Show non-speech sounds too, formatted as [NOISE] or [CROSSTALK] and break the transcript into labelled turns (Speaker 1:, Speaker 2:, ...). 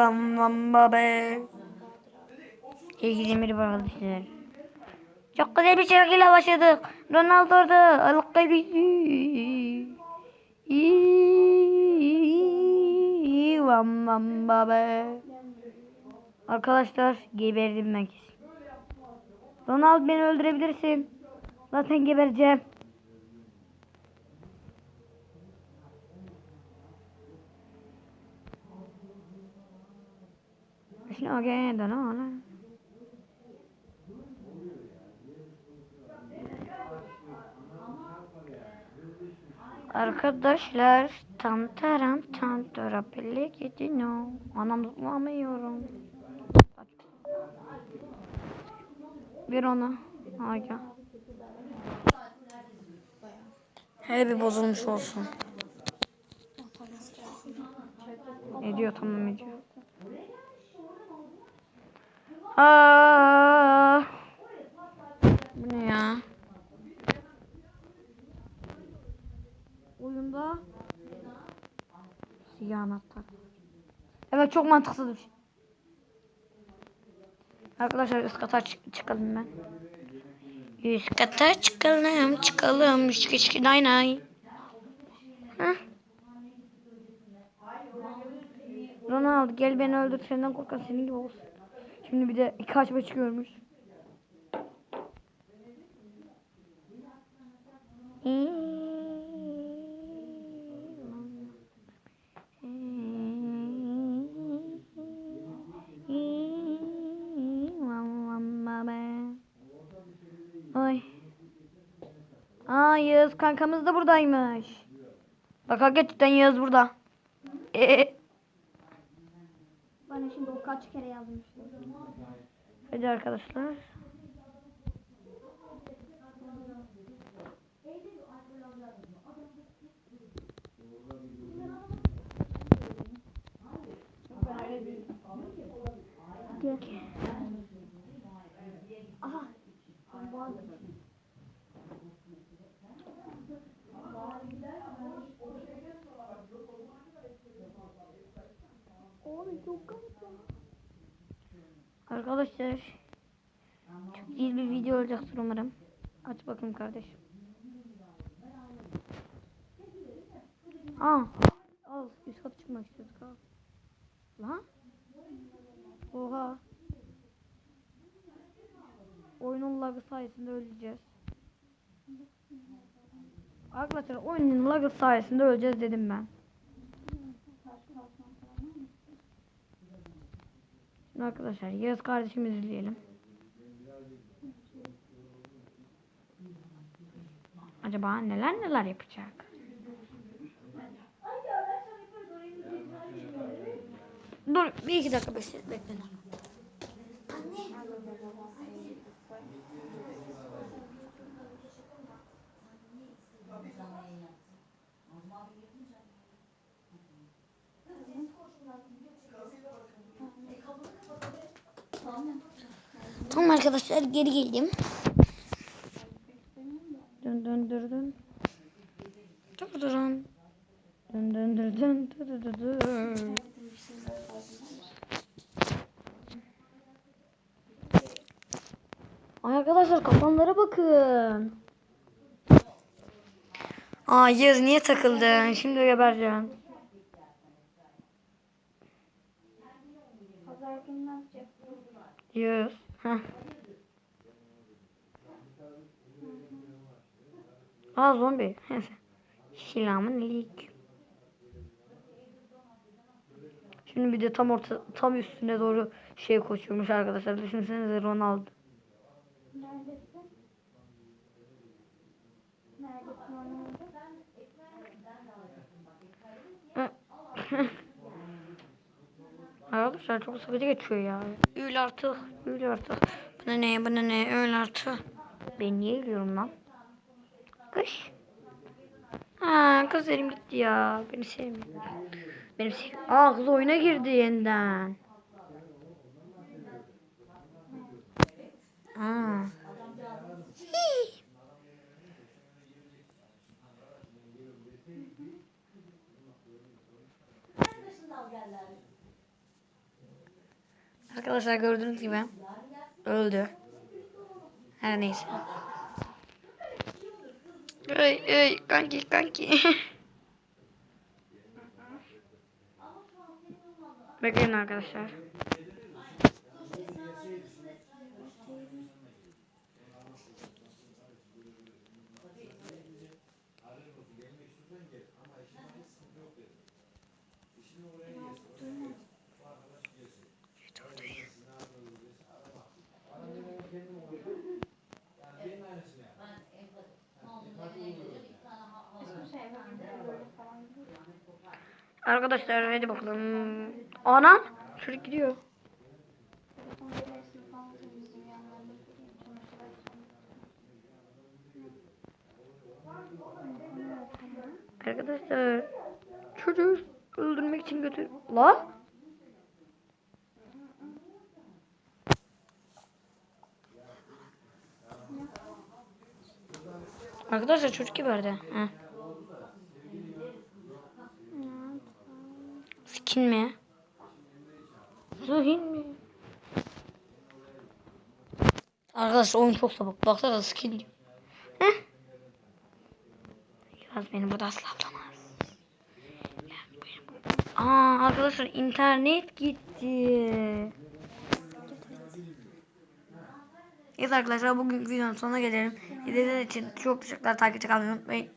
Speaker 1: Vam vam babe. Arkadaşlar. Çok güzel bir şarkıyla başladık. Ronaldo orada. Allah babe. Arkadaşlar geberdim ben kesin. Ronaldo beni öldürebilirsin. Zaten gebereceğim. Şuna gel lan. Arkadaşlar tam taram tam tarapelle gidino. Anam tutamıyorum. Bir ona. Aga. Hele bir bozulmuş olsun. Ediyor tamam ediyor. Aa. Bu ne ya? Oyunda siyah anahtar. Evet çok mantıksız bir şey. Arkadaşlar üst kata çık- çıkalım ben. Üst kata çıkalım çıkalım. Şıkı şıkı nay nay. Heh. Ronaldo gel beni öldür senden korkan senin gibi olsun. Şimdi bir de iki açma çıkıyormuş. Ay. Aa Yağız kankamız da buradaymış. Bak hakikaten Yağız burada. Ee,
Speaker 2: Bana şimdi o kaç kere yazmıştı.
Speaker 1: hadi arkadaşlar.
Speaker 2: Gel. Aha.
Speaker 1: Arkadaşlar çok iyi bir video olacaktır umarım. Aç bakayım kardeşim. Aa, al üst kat çıkmak istiyorduk al. Lan. Oha. Oyunun lagı sayesinde öleceğiz. Arkadaşlar oyunun lagı sayesinde öleceğiz dedim ben. Şimdi arkadaşlar Yağız kardeşimizi izleyelim. Acaba neler neler yapacak? Dur bir iki dakika bekle. bekle. Tamam arkadaşlar geri geldim. Dön dön dön dön. Dur durun. Dön dön dön dön dön dön dön arkadaşlar kafanlara bakın. Yağız niye takıldın? Şimdi gebereceğim.
Speaker 2: Pazar günü ne yapacak?
Speaker 1: Yağız. Heh. Aa zombi. [LAUGHS] Selamun aleyküm. Şimdi bir de tam orta tam üstüne doğru şey koşuyormuş arkadaşlar. Düşünsenize Ronaldo.
Speaker 2: Neredesin? Neredesin onun? [LAUGHS]
Speaker 1: Arkadaşlar çok sıkıcı geçiyor ya. Öl artık. Öl artık. Bana ne bana ne öl artık. Ben niye ölüyorum lan? Kış. Ha kızlarım gitti ya. Beni sevmiyor. Benim sev Aa kız oyuna girdi yeniden. Aa. Hii. Arkadaşlar gördüğünüz gibi öldü. Her neyse. Ey ey kanki kanki. [LAUGHS] Bekleyin arkadaşlar. Arkadaşlar hadi bakalım. Anam çocuk gidiyor. Arkadaşlar çocuğu öldürmek için götür. La? Arkadaşlar çocuk geberdi. Heh. Skin mi? Zuhin mi? Arkadaşlar oyun çok sapık. Baksana skin diyor. Heh. Yaz beni burada asla bulamaz. Aa arkadaşlar internet gitti. Evet arkadaşlar bugün videonun sonuna gelelim. İzlediğiniz için çok teşekkürler. Takipte kalmayı unutmayın.